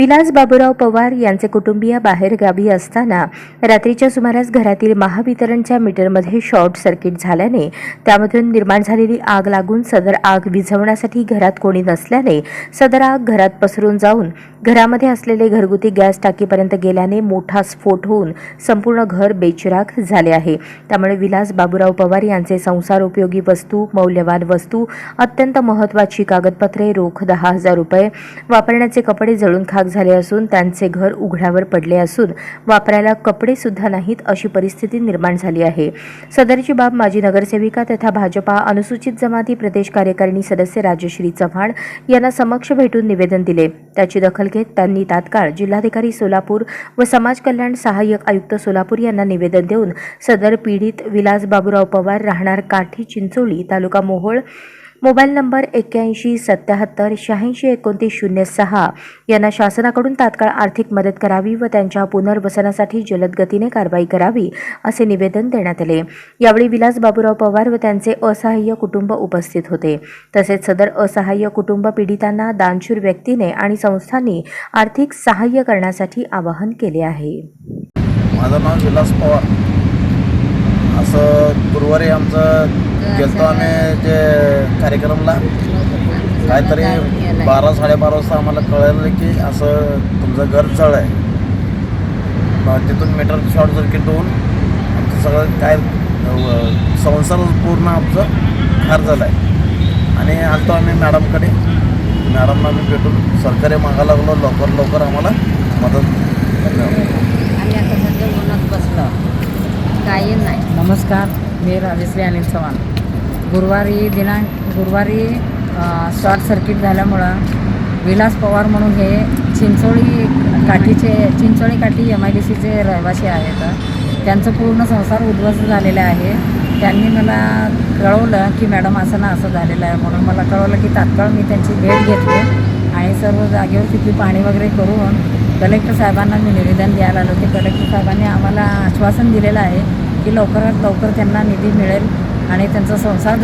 विलास बाबूराव पवार यांचे कुटुंबीय बाहेर गावी असताना रात्रीच्या सुमारास घरातील महावितरणच्या मीटरमध्ये शॉर्ट सर्किट झाल्याने त्यामधून निर्माण झालेली आग लागून सदर आग विझवण्यासाठी घरात कोणी नसल्याने सदर आग घरात पसरून जाऊन घरामध्ये असलेले घरगुती गॅस टाकीपर्यंत गेल्याने मोठा स्फोट होऊन संपूर्ण घर बेचिराख झाले आहे. त्यामुळे विलास बाबूराव पवार यांचे संसार उपयोगी वस्तू मौल्यवान वस्तू अत्यंत महत्वाची कागदपत्रे रोख दहा हजार रुपये वापरण्याचे कपडे जळून खाक झाले असून त्यांचे घर उघड्यावर पडले असून वापरायला कपडे सुद्धा नाहीत अशी परिस्थिती निर्माण झाली आहे. सदरची बाब माजी नगरसेविका तथा भाजपा अनुसूचित जमाती प्रदेश कार्यकारिणी सदस्य राजश्री चव्हाण यांना समक्ष भेटून निवेदन दिले. त्याची दखल घेत त्यांनी तात्काळ जिल्हाधिकारी सोलापूर व समाज कल्याण सहाय्यक आयुक्त सोलापूर यांना निवेदन देऊन सदर पीडित विलास बाबूराव पवार राहणार काठी चिंचोली तालुका मोहोळ मोबाईल नंबर एक्क्याऐंशी सत्याहत्तर शहाऐंशी एकोणतीस शून्य सहा यांना शासनाकडून तात्काळ आर्थिक मदत करावी व त्यांच्या पुनर्वसनासाठी जलद गतीने कारवाई करावी असे निवेदन देण्यात आले. यावेळी विलास बाबूराव पवार व त्यांचे असहाय्य कुटुंब उपस्थित होते. तसेच सदर असहाय्य कुटुंब पीडितांना दानशूर व्यक्तीने आणि संस्थांनी आर्थिक सहाय्य करण्यासाठी आवाहन केले आहे. माझं नाव विलास पवार. असं गुरुवारी आमचं गेलतो आम्ही जे कार्यक्रमला. काहीतरी बारा साडेबारा वाजता आम्हाला कळलं की असं तुमचं घर जळ आहे. मग तिथून मीटर शॉर्ट सर्किट होऊन आमचं सगळं काय संसार पूर्ण आमचं खार झालं आहे. आणि आलतो आम्ही मॅडमकडे. मॅडमना आम्ही भेटून सरकारी मागायला लागलो. लवकर लवकर आम्हाला मदत धन्यवाद आम्ही आता सध्या उन्हात बसलो. काही नाही. नमस्कार. मी राजश्री अनिल चव्हाण. गुरुवारी दिनांक गुरुवारी शॉर्ट सर्किट झाल्यामुळं विलास पवार म्हणून हे चिंचोळी काठीचे चिंचोळी काठी एम आय डी सीचे रहिवासी आहेत. त्यांचं पूर्ण संसार उद्ध्वस्त झालेला आहे. त्यांनी मला कळवलं की मॅडम असं ना असं झालेलं आहे म्हणून मला कळवलं की तात्काळ मी त्यांची भेट घेतली आणि सर्व जागेवर तिथली पाणी वगैरे करून कलेक्टर साहेबांना मी निवेदन द्यायला आलो. ते कलेक्टर साहेबांनी आम्हाला आश्वासन दिलेलं आहे की लवकरात लवकर त्यांना निधी मिळेल आणि त्यांचा संसार